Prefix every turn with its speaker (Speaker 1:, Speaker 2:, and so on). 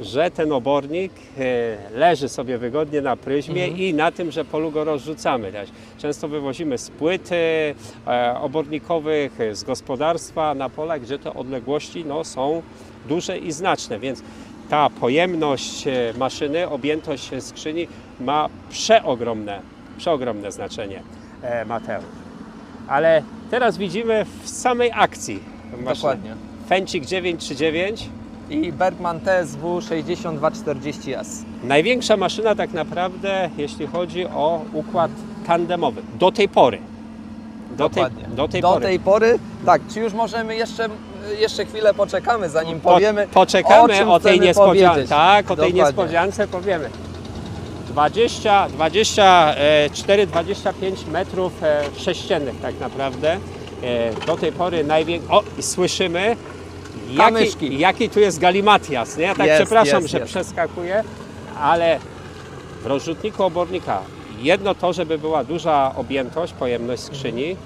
Speaker 1: że ten obornik e, leży sobie wygodnie na pryzmie
Speaker 2: Mhm.
Speaker 1: i na tym, że polu go rozrzucamy. Często wywozimy z płyt e, obornikowych, z gospodarstwa na pola, gdzie te odległości no, są duże i znaczne, więc ta pojemność e, maszyny, objętość skrzyni ma przeogromne, przeogromne znaczenie, Mateusz. Ale teraz widzimy w samej akcji tę maszynę.
Speaker 2: Dokładnie.
Speaker 1: Fęcik 939
Speaker 2: I Bergman TSW 6240S.
Speaker 1: Największa maszyna tak naprawdę, jeśli chodzi o układ tandemowy. Do tej pory. Do tej,
Speaker 2: Dokładnie.
Speaker 1: do tej
Speaker 2: Do
Speaker 1: pory.
Speaker 2: tej pory, tak, czy już możemy jeszcze, jeszcze chwilę poczekamy, zanim
Speaker 1: Po-
Speaker 2: powiemy,
Speaker 1: poczekamy
Speaker 2: czym
Speaker 1: o, tej niespodziance. Tak, o tej
Speaker 2: Dokładnie.
Speaker 1: niespodziance powiemy. 20, 24, 25 metrów e, sześciennych tak naprawdę. E, Do tej pory największy. O, i Jaki, jaki tu jest galimatias, nie? Ja tak
Speaker 2: Jest,
Speaker 1: przepraszam,
Speaker 2: jest,
Speaker 1: że
Speaker 2: jest.
Speaker 1: przeskakuję, ale w rozrzutniku obornika jedno to, żeby była duża objętość, pojemność skrzyni,